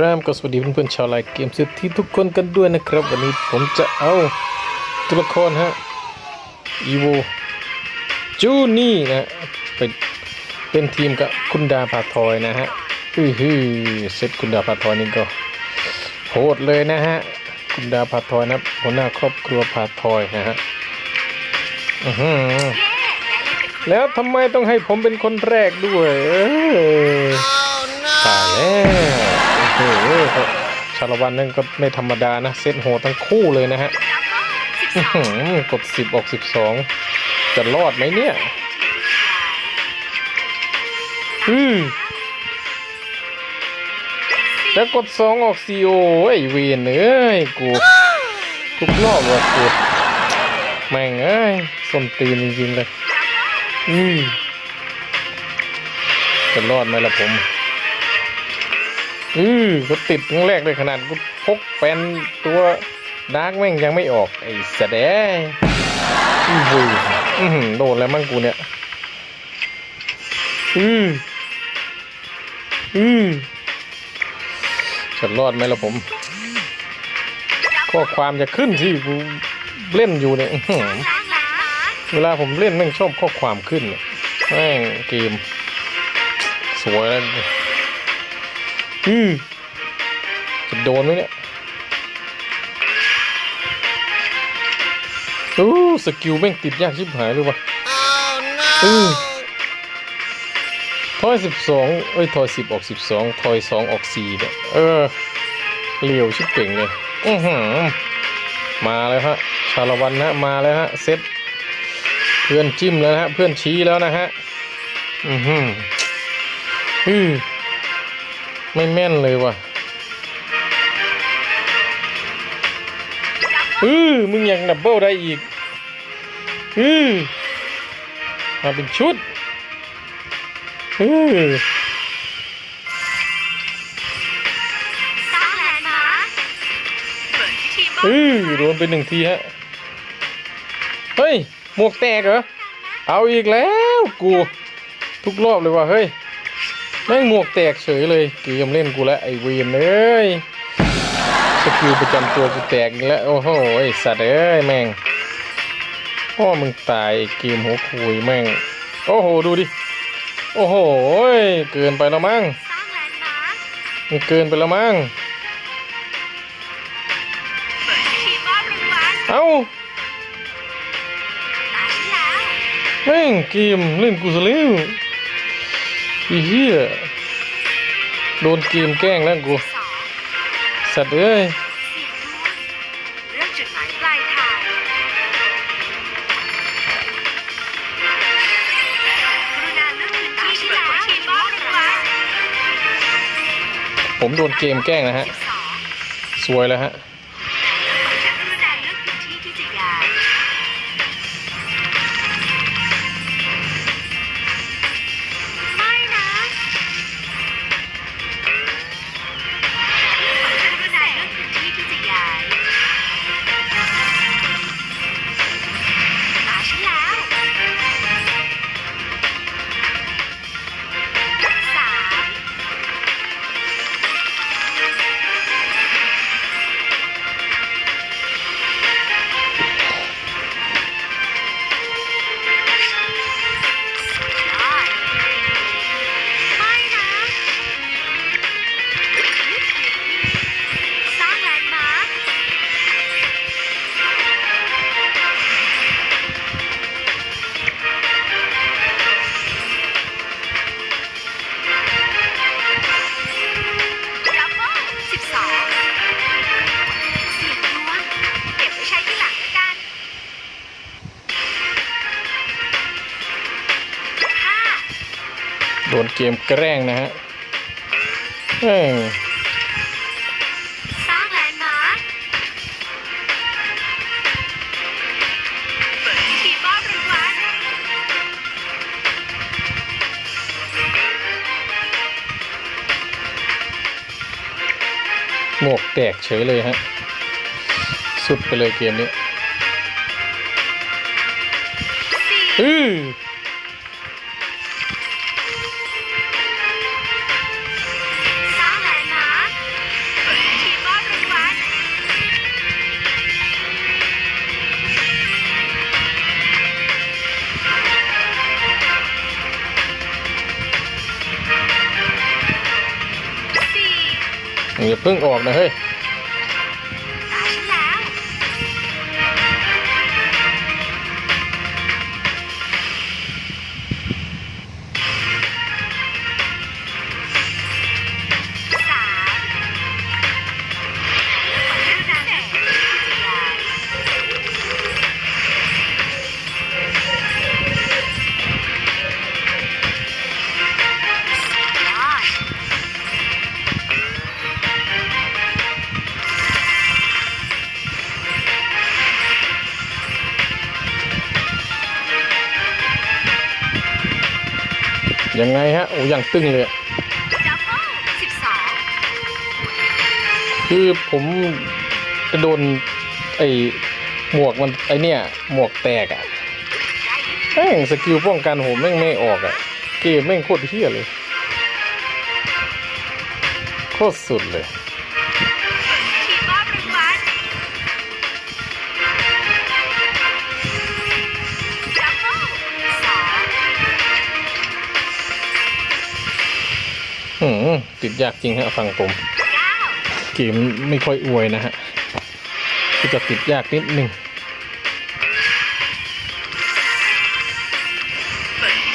ครับก็สวัสดีเพื่อนๆชาวไลน์เกมเซตที่ทุกคนกันด้วยนะครับ วันนี้ผมจะเอาตัวละครฮะอีโวจูนี่นะไปเป็นทีมกับคุณดาพาทอยนะฮะอือฮือเซตคุณดาพาทอยนี่ก็โหดเลยนะฮะคุณดาพาทอยนะหัวหน้าครอบครัวพาทอยนะฮะอือหือแล้วทำไมต้องให้ผมเป็นคนแรกด้วยตายแล้ว โอ้โหชาละวันนั่นก็ไม่ธรรมดานะ เซตโหทั้งคู่เลยนะฮะกดสิบออกสิบสองจะรอดไหมเนี่ย อืมแล้วกดสองออกซีโอไอเวนเอ้ยกูทุกรอบว่ะกูแม่งเอ้ยส้นตีนจริงๆเลย อืมจะรอดไหมล่ะผม อือก็ติดครั้งแรกเลยขนาดกูพกแฟนตัวดาร์กแม่งยังไม่ออกไอ้แสดงอือหืออื้อหืโดนแล้วมั่งกูเนี่ย อืออือจะรอดไหมล่ะผม ข้อความจะขึ้นที่กูเล่นอยู่เนี่ยเวลาผมเล่นแม่งชอบข้อความขึ้นแม่งเกม สวยแล้ว อืมจะโดนไหมเนี่ยโอ้สกิลแม่งติดยากชิบหายเลยวะอืมทอยสิบสองเอ้ยทอยสิบออกสิบสองทอยสองออกสี่เนี่ยเออเลียวชิบเป่งเลยอือหือมาแล้วฮะชาละวันนะมาแล้วฮะเซ็ตเพื่อนจิ้มแล้วนะฮะเพื่อนชี้แล้วนะฮะอือหืออือ ไม่แม่นเลยว่ะอือมึงยังดับเบิลได้อีกอือมาเป็นชุดอือร้างแลนด์มเปิดพิธีมอบอือโดนไปหนึ่งทีฮะ เฮ้ย หมวกแตกเหรอ เอาอีกแล้ว กู ทุกรอบเลยว่ะเฮ้ย แม่งหมวกแตกเฉยเลย เกมเล่นกูแล้วไอเวนเอ้ยสกิลประจำตัวกูแตกแล้วโอ้โหไอสัตว์เอ้ยแม่งพ่อมึงตายไอ้เกมหัวคุยแม่ง โอ้โหดูดิ โอ้โหเกินไปแล้วมั้งมันเกินไปแล้วมั้งเอา้าแล้วแม่งเกมเล่นกูซะแล้ว อีเหี้ยโดนเกมแกล้งแล้วกู สัตว์เอ้ยเรื่องจุดหมายปลายทาง กรุณาเลือกพื้นที่ที่แล้วพิธีมอบรางวัลผมโดนเกมแกล้งนะฮะสิบสองสวยแล้วฮะ เกมแกล้งนะฮะแม่งสร้างแลนด์มาร์คเปิดพิธีมอบรางวัลหมวกแตกเฉยเลยฮะ สุดไปเลยเกมนี้ยอือ เพิ่งออกนะเฮ้ย ยังไงฮะ โอ้ยังตึงเลย คือผมจะโดน ไอ้หมวกมัน ไอเนี่ย หมวกแตกอะ่ะแม่งสกิลป้องกันผมแม่งไม่ออกอะ่ะ เกมแม่งโคตรเฮี้ยเลย โคตรสุดเลย ติดยากจริงฮะฟังผมเก้าเกมไม่ค่อยอวยนะฮะก็จะติดยากนิดนึง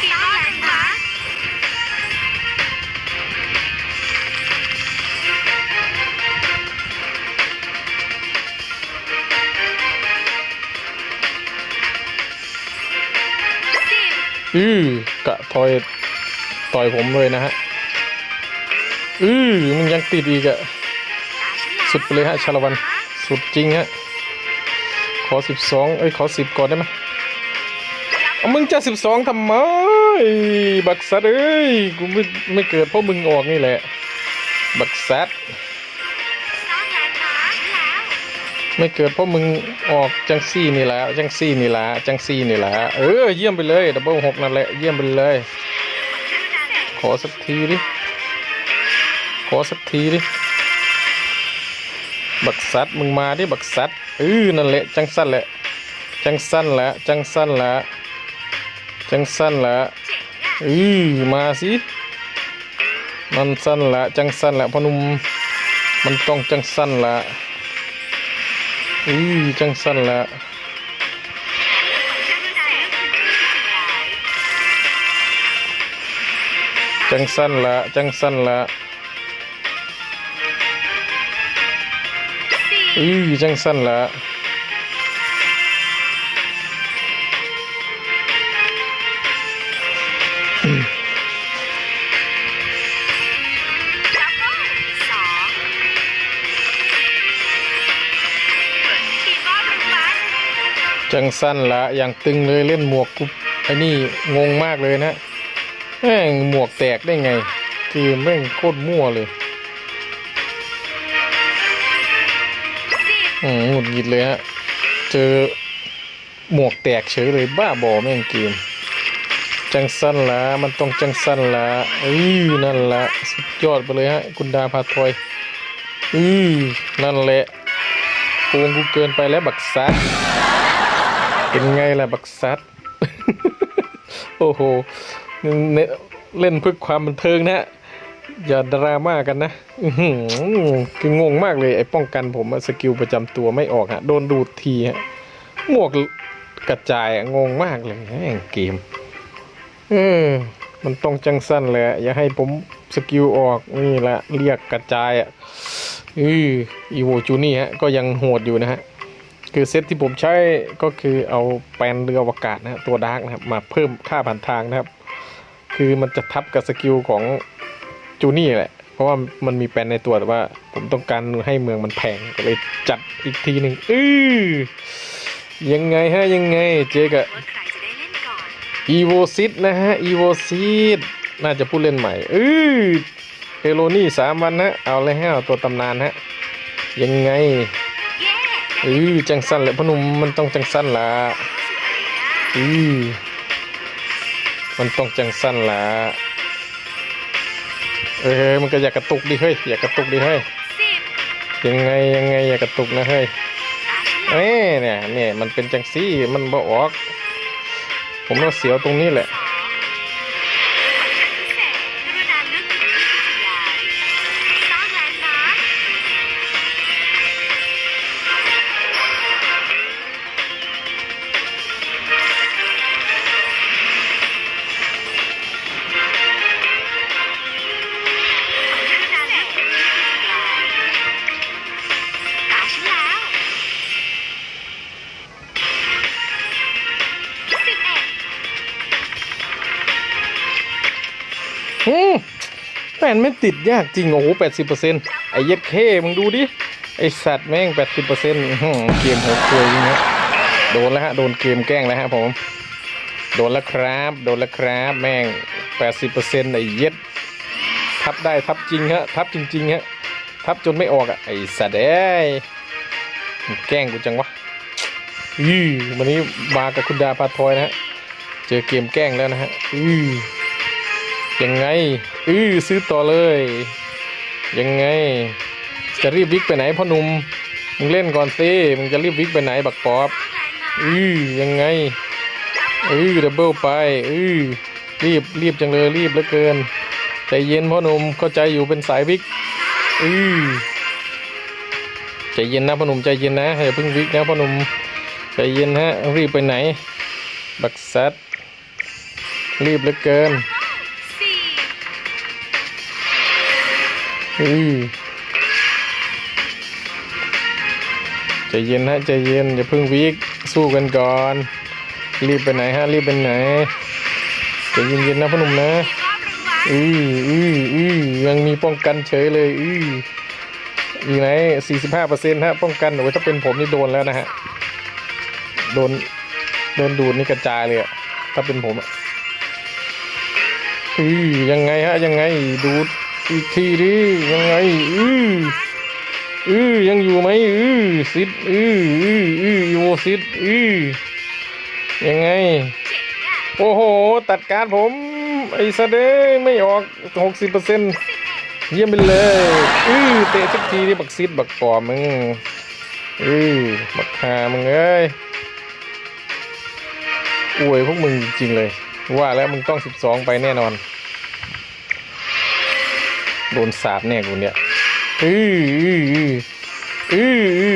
ทีมมอบรางวัลสิบอือกะทอยต่อยผมเลยนะฮะ อือมันยังติดอีกอะสุดไปเลยฮะชาละวัน สุดจริงฮะ ขอสิบสองเอ้ยขอสิบก่อนได้ไหมเอามึงจะสิบสองทำไม บักสัตว์เอ้ย กูไม่ไม่เกิดเพราะมึงออกนี่แหละ บักสัตว์สร้างแลนด์มาร์คแล้วไม่เกิดเพราะมึงออกจังซี่นี่แหละจังซี่นี่แหละจังซี่นี่แหละเออเยี่ยมไปเลยดับเบิลหกนั่นแหละเยี่ยมไปเลย ขอสักทีดิ ขอสักทีดิ บักสัตมึงมาดิบักสัตเออนั่นแหละจังสั้นแหละ จังสั้นแหละจังสั้นแหละจังสั้นแหละเออมาสิมันสั้นแหละจังสั้นแหละพนุ่มมันต้องจังสั้นแหละเออจังสั้นแหละจังสั้นละจังสั้นละ อือจังสั้นละจังสั้นละอย่างตึงเลยเล่นหมวกกูไอ้นี่งงมากเลยนะแม่งหมวกแตกได้ไงเกมแม่งโคตรมั่วเลย อืมหงุดหงิดเลยฮะ เจอหมวกแตกเฉยเลยบ้าบอแม่งเกม จังสั้นละมันต้องจังสั้นละอือนั่นละสุดยอดไปเลยฮะ คุณดาพาทอยอือนั่นแหละโกงกูเกินไปแล้วบักซัดเป็นไงล่ะบักซัด โอ้โหเนี่เล่นเพื่อความบันเทิงนะฮะ อย่าดราม่ากันนะคืองงมากเลยไอ้ป้องกันผมสกิลประจำตัวไม่ออกฮะ โดนดูดทีฮะหมวกกระจายอะงงมากเลยแม่งเกม เออ มันต้องจังสั้นเลยอะอย่าให้ผมสกิลออกนี่แหละเรียกกระจายอะอืออีโวจูนี่ฮะ ก็ยังโหดอยู่นะฮะ คือเซตที่ผมใช้ก็คือเอาแปลนเรืออวกาศนะตัวดาร์กนะครับ มาเพิ่มค่าผ่านทางนะครับ คือมันจะทับกับสกิลของ จูนี่แหละ เพราะว่ามันมีแปลนในตัวแต่ว่า ผมต้องการให้เมืองมันแพงก็เลยจัดอีกทีหนึ่งอือยังไงฮะยังไงเจกับว่าใครจะอีโวซิตนะฮะอีโวซิตน่าจะผู้เล่นใหม่เออเฮโลนี่สามวันนะเอาเลยฮะตัวตำนานฮะยังไงเย้อจังสั้นแหละพนุ่มมันต้องจังสั้นละเข้าสู่อารีนาอือมันต้องจังสั้นละ เออมันก็อยากกระตุกดิเฮ้ยอยากกระตุกดิเฮ้ยยังไงยังไงอยากกระตุกนะเฮ้ยเอ้ยเนี่ยเนี่ยมันเป็นจังซี่มันบ่ออก ผมต้องเสียวตรงนี้แหละ นไม่ติดยากจริง โอ้โหแปดสิบเปอร์เซ็นต์ไอ้เย็ดเคมึงดูดิ ไอสัตว์แม่งแปดสิบเปอร์เซ็นต์เกมหัวเคยจริงฮะโดนแล้วฮะ โดนเกมแกล้งแล้วฮะผม โดนแล้วครับ โดนแล้วครับ แม่งแปดสิบเปอร์เซ็นต์ไอ้เย็ด ทับได้ทับจริงฮะ ทับจริงๆฮะ ทับจนไม่ออกอะ ไอสัตว์เอ้ยมึงแกล้งกูจังวะอือวันนี้มากับคุณดาพาทอยนะฮะ เจอเกมแกล้งแล้วนะฮะอือยังไง อือซื้อต่อเลย ยังไง จะรีบวิกไปไหนพ่อหนุ่มมึงเล่นก่อนสิมึงจะรีบวิกไปไหนบักปอบอือยังไงอือดับเบิลไปอือรีบรีบจังเลยรีบเหลือเกินใจเย็นพ่อหนุ่มเข้าใจอยู่เป็นสายวิกอือใจเย็นนะพ่อหนุ่มใจเย็นนะอย่าเพิ่งวิกนะพ่อหนุ่มใจเย็นฮะรีบไปไหน บักซัดรีบเหลือเกิน อือใจเย็นฮะใจเย็นอย่าเพิ่งวิกสู้กันก่อน รีบไปไหนฮะรีบไปไหนใจเย็นๆนะพ่อหนุ่มนะอืออืออือยังมีป้องกันเฉยเลยอืออีกไหนสี่สิบห้าเปอร์เซ็นต์ฮะป้องกันโอ้ยถ้าเป็นผมนี่โดนแล้วนะฮะโดนโดนดูดนี่กระจายเลยอะถ้าเป็นผมอะอือยังไงฮะยังไงดูด อีกทีดิยังไงอืออือยังอยู่ไหมอือซิดอืออืออืออีโวซิดอือยังไง โอ้โห ตัดการผม ไอ้สะเด้ยไม่ออกหกสิบเปอร์เซ็นต์เยี่ยมไปเลยอือเตะสักทีนี่บักซิดบักปอมึงอือบักฮามึงเอ้ยอวยพวกมึงจริงเลย ว่าแล้วมึงต้องสิบสองไปแน่นอน โดนสาบแน่กูเนี่ยอืออืออืออื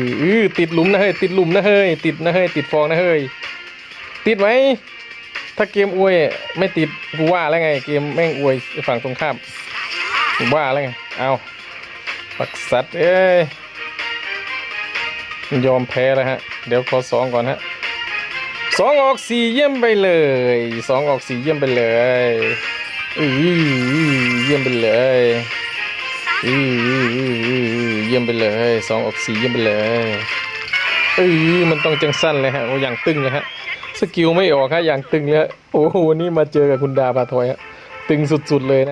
ออือติดหลุมนะเฮ้ยติดหลุมนะเฮ้ยติดนะเฮ้ยติดฟองนะเฮ้ยติดไหมถ้าเกมอวยไม่ติดกูว่าแล้วไง เกมแม่งอวยฝั่งตรงข้ามกูว่าแล้วไงเอาปักสัตว์เอ้ยยอมแพ้แล้วฮะ เดี๋ยวขอสองก่อนฮะสองออกสี่เยี่ยมไปเลยสองออกสี่เยี่ยมไปเลย อือเยี่ยมไปเลยอือเยี่ยมไปเลยสองออกสีเยี่ยมไปเลยเออมันต้องจังสั้นเลยฮะโอ้อย่างตึงเลยฮะสกิลไม่ออกฮะอย่างตึงเลยโอ้โหวันนี้มาเจอกับคุณดาบาทอยฮะตึงสุดๆเลยนะ